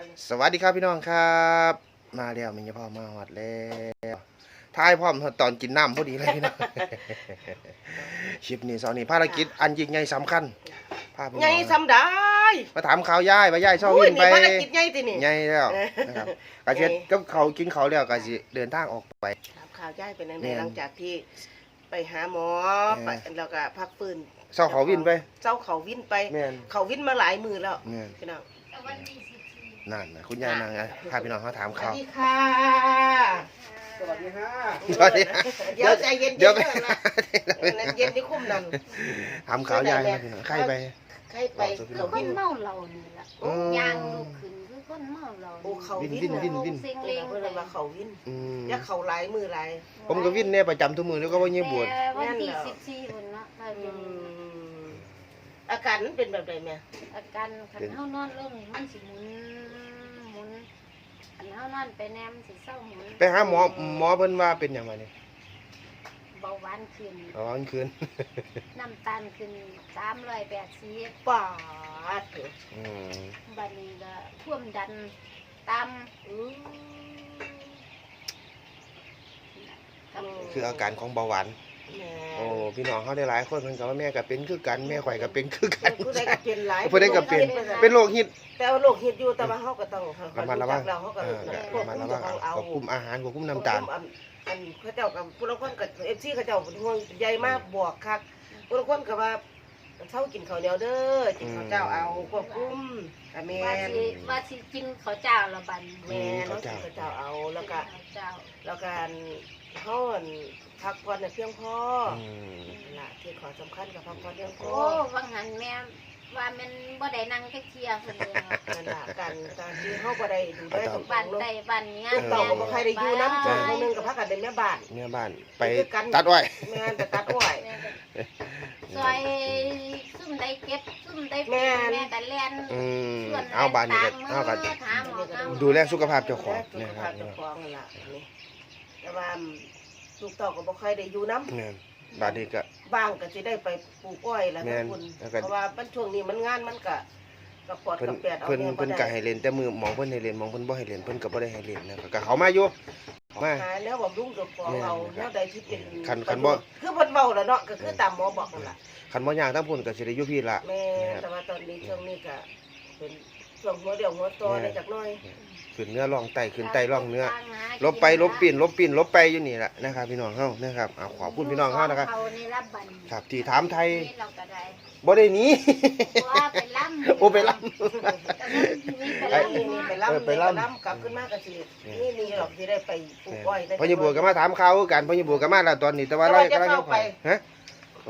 กันสวัสดีครับพี่น้องครับ มาแล้วมีพ่อมาหอดแล้วทายพร้อมตอนกินน้ำพอดีเลยพี่น้องคลิปนี้สอนนี้ภารกิจอันยิ่งใหญ่สำคัญพาพี่น้ไงองซ้ำได้มาถามข่าวย่ายว่าย่ายชอบอุ้ยวิ่งนี่ไปภารกิจไงตินี่ใหญ่แล้วนะครับกระเช็ดใหญ่กับเขาวกินเขาวแล้วก็สิเดินทางออกไปถามข่าวย่ายเป็นยังไงแม่นหลังจากที่ไปหาหมอแม่นไปแล้วก็พักฟื้นเศร้าเขาวิ่งไป เจ้าเขาวินไปแม่นเขาวินมาหลายมือแล้วแม่นพี่น้อง นั่นนะคุณยายนางไงพาพี่น้องเขาถามสวัข่าสวดีค่ะ สวัสดีฮะสวัสดีเดี๋ยวใจเย็นๆเดี๋ยวเดี๋ยวนะนั่นเย็นที่คุ้มนั่น ถามข่าวยายนะพี่น้องใครไป ใครไปบอกสิพี่น้เขาองควินนเมาเหล้านี่ล่ะอืม ยางลูกขึ้นคือคนเมาเหล้าโอ้เขา วินวินวินวินเสียงเลงเพื่อนว่าเขาวินอืมอย่าเขาหลายมือหลาย ผมก็วิ่งเนี่ยประจำทุกมือแล้วก็ว่าเงี้ยบวชแต่วันที่แม่นแล้วสิบสี่คนเนาะถ้าอืเป็นม อาการมันเป็นแบบใดแม่อาการคันเฮานอนลงนี่มันสิหมุนหมุนคันเฮานอนไปแนมนสิเศร้าหมุนไปหาหมอหมอเพิ่นว่าเป็นอย่างไรเนี่ยเบาหวานขึ้นอ๋อมันคืน น้ำตาลขึ้นสามร้อยแปดสิบป่าดเถอะอืมบัดนี้ก็ท่วมดันตามอืมกับคืออาการของเบาหวานแม่โอ้พี่น้องเขาได้หลายคนเพิ่นก็ว่าแม่ก็เป็นคือกันแม่ข่อยก็เป็นคือกันผู้ใดก็เป็นหลายผู้ใดก็เป็นเป็นโรคฮิตแต่ว่าโรคฮิตอยู่แต่ว่าเขาก็ต้องระมัดระวังเราเขาก็เออควบระมัดคุมระวัตัวงของเอาควบคุมอาหารควบคุมน้ำตาลควบคุมอันอันเขาเจ้ากับผู้ละคนกับเอฟซีเขาเจ้าห่วงใหญ่มากบวกคักผู้ละคนก็ว่า เช้ากินข้าวเหนียวเด้อกินข้าวเจ้าเอาควบคุมอะแมว่านสิว่าสิกินข้าวเจ้าละบัดนี้แมนเขากินข้าวเจ้าเอาแล้วก็ข้าวเจ้าแล้วการเขาอั่นพักผ่อนน่ะเพียงพออืมนั่นล่ะที่ขอสำคัญกับพักผ่อนเพียงพอโอ้วังหันแม่ว่ามันบ่ได้นั่งแค่เที่ยคนเดียวนั่นล่ะการการที่เขาก็ได้ดูได้ทุกบ้าบ้านนใดบ้านเนี้ยลูกเต่าก็บ่ใครได้อยู่น้ำจนคนหนึงกับพักกันเป็นแม่บ้านแม่บ้านไปคือกันตัดอ้อย แม่นไปตัดอ้อย ซอยซุ่มได้เก็บซุ่มได้แม่นแม่แต่เลียนอืมส่วนเอาบ้านนี้ก็เอาก็ถามหมอเอาดูแลสุขภาพเจ้าของนะนะคครัรับบเจ้าของนั่นล่ะนี่แต่ว่าลูกเต่าก็บ่ค่อยได้อยู่น้ำแม่นบ้านนี้ก็บ้างก็สิได้ไปปลูกอ้อยแล้วแม่ทุกนคนแล้วก็ เพราะว่ามันช่วงนี้มันงานมันก็กระปอดเพิ่นกระแปดเอาเพิ่นแนวบ่เพิ่นก็ได้ให้เล่นแต่มือหมองเพิ่นให้เล่นหมองเพิ่นบ่ให้เล่นเพิ่นก็บ่ได้ให้เล่นนะครับก็เขามาอยู่ มา หาแล้วบำรุงเจ้าของเอาแม่นแนวใดที่เป็นคันคันบ่ คือเพิ่นเว้าแล้วเนาะก็คือตามหมอบอกนั่นล่ะคันบ่ยากทั้งพุ่นก็สิได้อยู่พี่ละ แม่นะคแต่รับว่าตอนนี้ช่วงนี้ก็เป็นช่วงหัวเดียวหัวตัวแม่ ได้จักหน่อยขึ้นเนื้อร่องไตขึ้นไตร่องเนื้อทางหาลบไปลบปีนลบปีนลบไปอยู่นี่แหละนะครับพี่น้องเฮานะครับเอาขอบคุณพี่น้องเฮานะครับเขาในรับบันครับที่ถามไทยนี่เราก็ได้บ่ได้หนีว่าไปล่ำ โอ้ไปล่ไปไอ้ล่ำนี่นี่ไปล่ำเออไปไปล่ำล่ำกลับขึ้นมาก็สินี่นี่หรอกที่ได้ไปปลูกอ้อยได้พ่อใหญ่บัวก็มาถามข่าวคือกันพ่อใหญ่บัวก็มาแล้วตอนนี้แต่ว่าเรากำลังเข้าไปฮะ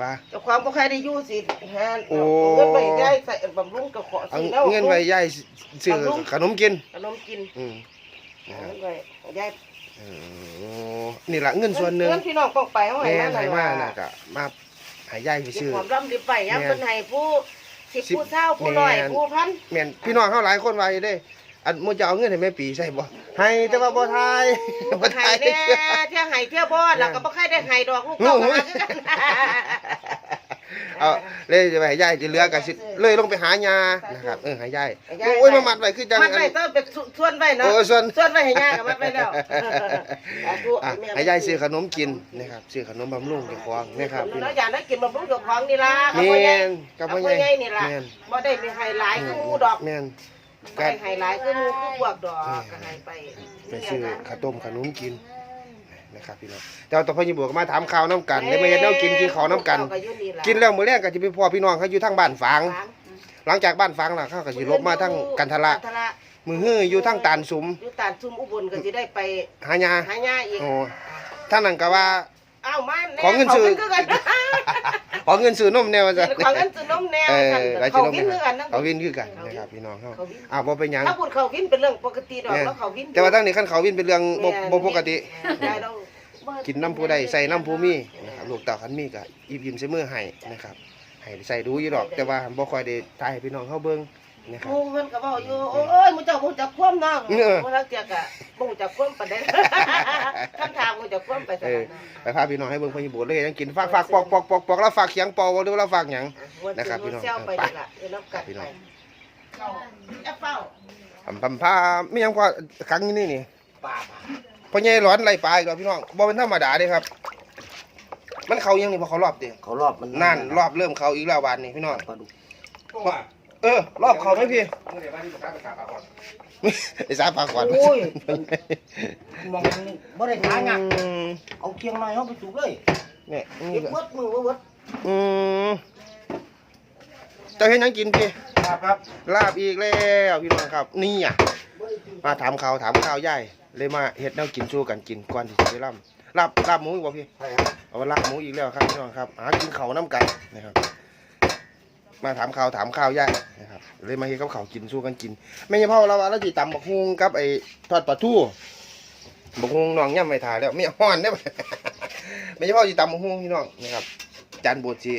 ว่าเจ้าของบ่ใครได้อยู่สิฮะโอ้เงินไปได้ใส่บำรุงกับขอเอาสิแล้วเงินไว้ยายซื้อขนมกินขนมกินอืมนะคเอารับเงินไว้ยายอืมนี่ล่ะเงินส่วนหนึ่งเงินพี่น้องป้องไปเอาแม่ให้ให้มามาน่ะน่ะก็มาให้ยายไปสิซื้อความร่ำสิไปยามแม่เพิ่นให้ผู้ สิบสิบผู้เฒ่าผู้น้อยแม่น ผู้พันแม่นพี่น้องเฮาหลายคนว่าอยู่เด้ อันมื้อจะเอาเงินให้แม่ปีใช่บ่ให้แต่ว่าบ่ทายบ่ให้ทาย แน่เที่ยวให้เที่ยวบ่แล้วก็บ่ใครได้ให้ดอกลูกเต้าก็หาคือกัน เอาเลยจะไปให้ยายจะเหลือก็สิเลยลงไปหายานะครับเออให้ยายโอ้ยมามัดไว้คือจังมันไว้ต้องเป็นส่วนไว้เนาะโอ้ส่วนส่วนไว้ให้ย่ากับมันไปแล้วอะให้ยายซื้อขนมกินนะครับซื้อขนมบำรุงเจ้าของนะครับพี่น้แล้อวงอย่าได้กินบำรุงเจ้าของนี่ล่ะแม่นกับกับพ่อพ่อใหใหญ่ญ่นี่ล่ะแม่นบ่ได้มีไฮไลท์คือหมู่ดอกแม่นบ่ได้ไฮไลท์คือหมู่คือพวกดอกก็ให้ไปไปซื้อข้าวต้มขนมกิน นะครับพี่น้องแต่ว่าต่อพ่อยิบัวก็มาถามข่าวน้ำกันได้มาเฮ็ดแนวกินกินข้าวน้ำกัน กินแล้วมื้อแรกก็จะไปพ่อพี่น้องเขาอยู่ทางบ้านฝาง หลังจากบ้านฝางล่ะเขาก็สิลบมาทางกันทะละกันทะละมือฮื้ออยู่ทางตาลสุมอยู่ตาลซุมอุบลก็สิได้ไปหายาหาย่าอีกโอ้ท่านนั้นก็ว่า อ้าวมาแของเงินซื้อ ขาคือกันขอเงินซื้อนมแนวว่าขจะองเงินซื้อนมแนวเออกันแล้วเขาสินมวินคือกันนะเขาวินคือกันนะครับพี่น้องเฮาเขาวินอ้าวบ่เป็นหยัง ถ้าพูดเขาวินเป็นเรื่องปกติดอกแม่นแล้วเขาวินแต่ว่าทั้งนี้คันเขาวินเป็นเรื่องบ่บ่ปกติ ได้ต้องกินน้ำผู้ใดใส่น้ำผู้มีนะครับลูกเต่าคันมีก็ยิบยิ้มใส่มือให้นะครับให้ใส่ดูอยู่ดอก แต่ว่าบ่ค่อยได้ถ่ายให้พี่น้องเฮาเบิ่ง นะครับหมูมันก็บอกอยู่โอ้ยมึงจะมึงจะคว่ำน้องเออมึงรักเจียกะมึงจะคว่ำประเด็นคำถามมึงจะคว่ำไปสเอนาอไปพาพี่น้องให้เบิ่งพญบุตรเลยยังกินฝากฝากปอกปอกปอกปอกแล้วฝากเขียงปอกหรือว่าฝากหยังนะครับพี่น้องเซลไปไปนี่ล่ะเออน้ำกัดพี่น้ไปองเฝ้าแอปเฝ้าอำพำพาไม่ยังพอครั้งนี้นี่ป่าพ่อใหญ่ร้อนไล่ปลาอีกแล้วพี่น้องบ่เป็นธรรมดาเด้ครับ มันเขายังนี่พอเขารอบเด้เขารอบมันนั่นรอบเริ่มเขาอีกแล้วบานนี้พี่น้องปลาดุก เออรอบเขาไหมพี่เมื่อไหร่บ้านที่ประกาศประกาศปลาก่อนไอ้สาปลาก่อนโอ้ย มองนี่บ่ได้ขายงะอืมเอาเคียงไม้เอาไปสุกเลยเนี่ยนี่เก็บก็วัดมือว่าวัดอืมเจะเห็นยังกินพี่ ครับครับลาบอีกแล้วพี่น้องครับ นี่อะ มาถามข่าวถามข่าวใหญ่เลยมาเฮ็ดแนวกินสู้กันกินก่อนที่จะไปล่ำลาบลาบหมูอีกบ่พี่ ใช่ครับเอาลาบหมูอีกแล้วครับพี่น้องครับหากินเขาวน้ำกันนะครับ มาถามข่าวถามข่าวใหญ่นะครับเลยมาเฮ็ดกับเขาวกินสู้กันกินแม่ยายพ่อเราว่าเราสิตำบักฮุงกับไอ้ทอดปลาทูบักฮุงน้องย่ำไว้ถ่ายแล้วไม่ฮ้อนได้อแม่ยายพ่อสิตำบักฮุงพี่น้องนะครับจานโบดสิ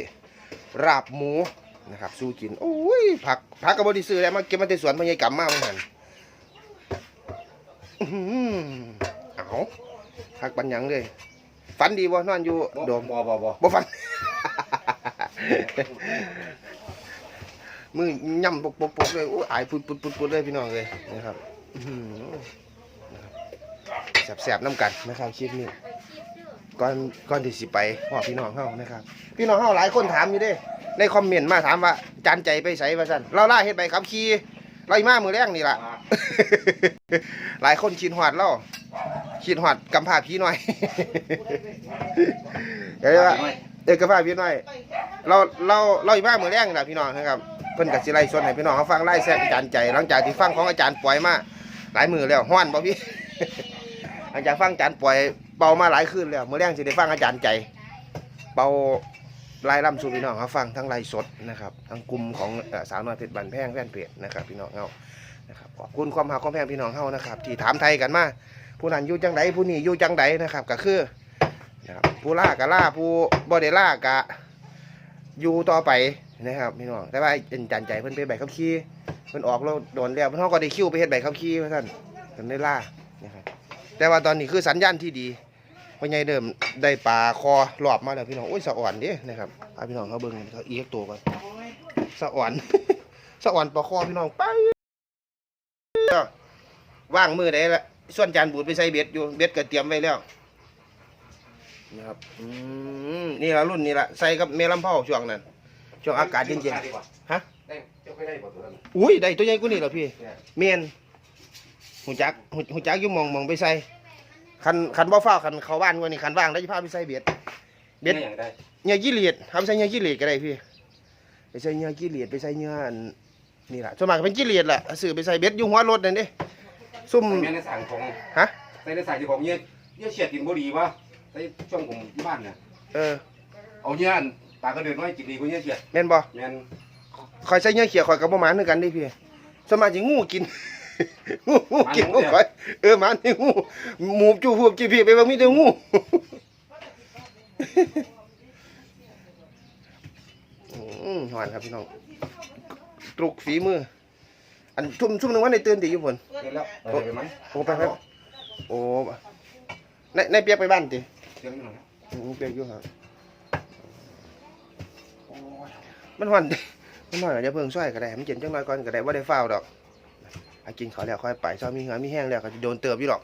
ราบหมูนะครับสู้กินโอ้ยผักผักกับบไดิซื้อแล้วมาเก็บมาแต่สวนพญายกำมาเหมือนกันอื้อหือเอาคักปันหยังเลยฝันดีบ่นอนอยู่โดมบ่บ่บ่บ่ฝัน มือย่ำปกปกปกเลยโอ้ยอายปุดปุดปุดปุดเลยพี่น้องเลยนะครับอื้อหือนะครับแสบๆน้ำกันนะครับคลิปนี้ก่อนก่อนที่สิไปพ่อพี่น้องเฮานะครับ พี่น้องเฮาหลายคนถามอยู่ด้ในคอมเมนต์มาถามว่าจานใจไปใส่ว่าซั่นเราล่าเฮ็ดใบขับขี่เราอีมามือแรงนี่ล่ะ หลายคนคิดหอดเราคิดหอดกำพร้าพี่หน่อยเดี๋ยวว่าเด็กกำพร้าพี่หน่อย เราเราเราอีกมากมือแรงนะพี่น้องนะครับ เพิ่นกับสิไล่ส่วนให้พี่น้องเขาฟังไล่แซ่บอาจารย์ใจ หลังจากที่ฟังของอาจารย์ปล่อยมาหลายมือแล้วฮ้อนบ่พี่ หลังจากฟังอาจารย์ปล่อยเป่ามาหลายคืนแล้วเมื่อแรงสิได้ฟังอาจารย์ใจ เป่าไล่ล่ำสู่พี่น้องเขาฟังทั้งไล่สดนะครับทั้งกลุ่มของเอ่อสาวน้อยเพชรบันแพงแฟนเพจนะครับพี่น้องเฮานะครับขอบคุณความหาความแพงพี่น้องเฮานะครับที่ถามไทยกันมาผู้นั้นอยู่จังไดผู้นี้อยู่จังไดนะครับก็คือนะครับผู้ล่ากะล่าผู้บ่ได้ล่ากะอยู่ต่อไป นะครับพี่น้องแต่ว่าเอ็นจันใจเพิ่นไปใบขับขี่เพิ่นออกแล้วโดนแล้วเพิ่นเฮาก็ได้คิวไปเฮ็ดใบขับขี่ว่าซั่นเพิ่นได้ล่านะครับแต่ว่าตอนนี้คือสัญญาณที่ดีพ่อใหญ่เดิมได้ปลาคอรอบมาแล้วพี่น้องโอ้ยสะอ่อนด้นะครับพาพี่น้องเขาเบิ่งเขาอีกตัวก่อนสะอ่อนสะอ่อนปลาคอพี่น้องไปว่างมือได้ละส่วนจานบูดไปใส่เบ็ดอยู่เบ็ดก็เตรียมไว้แล้วนะครับอืมนี่ละรุ่นนี่ละใส่กับเมลัมเผาช่วงนั้น ช่วงอากาศเย็นๆฮะได้เจ้าไม่ได้บ่ตัวนั้นอุ้ยได้ตัวใหญ่กว่านี่เหรอพี่เนี่ยเมียนหูจักหูหูจักอยู่หมองหมองไปใส่คันคันบ่ฟ้าวคันเขาบ้านกว่านี่คันว่างได้วจะพาไปใส่เบ็ดเบ็ด นี่อย่างได้เหงื่อยี่เหลียดทำใส่เหงื่อยี่เหลียดก็ได้พี่ไปใส่เหงื่อยี่เหลียดไปใส่เหงื่ออันนี่แหละส่วนมากก็เป็นยี่เหลียดแหละซื้อไปใส่เบ็ดอยู่หัวรถนั่นเด้ซุ่มแม่ในสั่งของฮะในในสั่งที่ผมเนี่ยเนี่ยเฉียดกินบ่ดีวะในช่วงผมที่บ้านเนี่ยเออเอาเนี่ยอัน ตาก็เดินน้อยกินดีกว่าเนี่ยเฉียดแม่นบ่แม่นคอยใส่เหงื่อเขียวคอยกับบ่หมาคือกันเด้พี่ส่วนมากสิงูกิน งูงูกินงูคอยเออหมานี่งูหมูจูฟูบจีพี่ไปบ่มีแต่งูอืมหวานครับพี่น้องตรุกฝีมือ อันชุ่มชุ่มหนึงว่าในตื่นติอยู่พุ่นเห็นแล้วเออไปมั้ยโอ้ไปไปโอ้ในในเปียกไปบ้านติเสียงอยู่หน่อยอืมเปียกอยู่ครับ มันหวานมันหวานอย่าเพิ่งช่วยก็ได้มันเย็นจังน้อยก่อนก็ได้บ่าได้ฟ้าดอกอากินเขาแล้วค่อยไปชอบมีเหงามีแห้งแล้วก็จะโดนเติบอยู่ดอก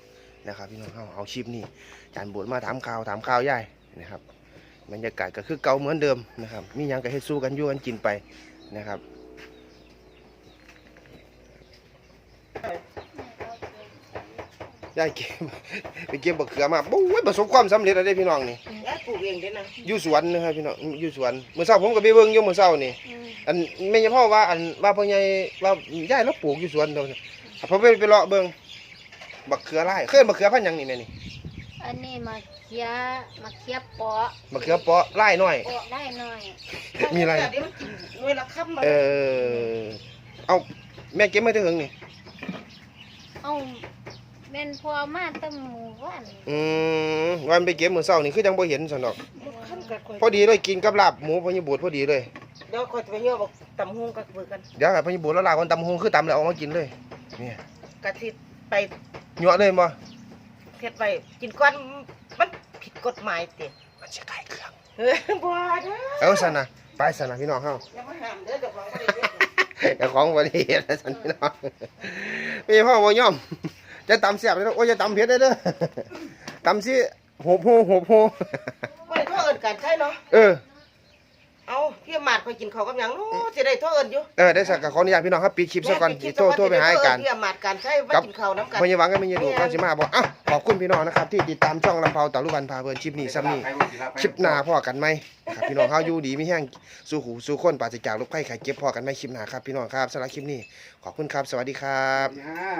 นะครับพี่น้องเฮาเอาชิปนี่จานบุญมาถามข่าวถามข่าวยายนะครับบรรยากาศก็คือเก่าเหมือนเดิมนะครับ มียังก็เฮ็ดสู้กันยู่กันกินไปนะครับยายเก็บไปเก็บบักเขือมาโอ้ยประสบความสำเร็จแล้วเด้พี่น้องนี่ ปลูกเองเด้นะอยู่สวนนะครับพี่น้องอยู่สวนมื้อเช้าผมก็ไปเบิ่งอยู่มื้อเช้านี่อืมอันแม่ยายพ่อว่าอันว่าพ่อใหญ่ว่ายายเราปลูกอยู่สวนเดาผมไปไปเลาะเบิ่งบักเขือลายเคยเห็นบักเขือพันธุ์หยังนี่แม่นี่อันนี้มาเคี้ยมาเคี้ยเปาะบักเขือเปาะลายน้อยเปาะได้หน่อย มีอะไรแต่เดี๋ยวมันกินหน่วยละคำมาเออเอาแม่เก็บมาถึงหึงนี่เอา แม่นพอมาตั้งหมู่บ้านอืมวันไปเก็บมื้อเช้านี่คือจังบ่เห็นซั่นดอกลูกคำกับข่อยพอดีเลยกินกับลาบหมูพญบูดพอดีเลยเดี๋ยวข่อยจะไปย่อบอกตำฮงกับเบือกันเดี๋ยวให้พญบูดแล้วลาคนตำหงคือตำแล้วเอามากินเลยเนี่ยกะทิไปยั่วเลยบ่เฮ็ดไปกินก้อนมันผิดกฎหมายติมันสิขายเครื่องเฮ้ยบ่เด้อเอาซั่นน่ะไปซั่นน่ะพี่น้องเฮา อย่ามาห้ามเด้อเดี๋ยวของบ่ได้เฮ็ด เจ้าของบ่ได้เฮ็ดนะสันพี่น้องไม่ใช่พ่อบ่ยอม จะตำแซ่บเลยเด้อโอ้ยจะตำเผ็ดได้เด้อตำสิโหบโหโหบโหบ่ได้โทษเอิ้นกันใช่เนาะเออ เอาพี่อำมาดไปกินข้าวกับหยังเนาะสิได้โทษเอิ้นอยู่เออได้สักก็ขออนุญาตพี่น้องครับปิดคลิปซะก่อนสิโทรโทรไปหาอาการพี่อำมาดกันใช่ว่ากินข้าวน้ำกัน พยาวังก็ไม่ยืนดูก็สิมาบอกอะขอบคุณพี่น้องนะครับ ที่ติดตามช่องลำเพาตะลุบันพาเพลินชิปนี้ซ้ำนี่ชิปหน้าพ่อกันไหมครับพี่น้องเฮาอยู่ดีไม่แห้งสู้หูสู้คนปราศจากโรคไข้ไข้เจ็บพ่อกันไหมคลิปหน้าครับพี่น้องครับสำหรับคลิปนี้ขอบคุณครับ สวัสดีครับ อ่า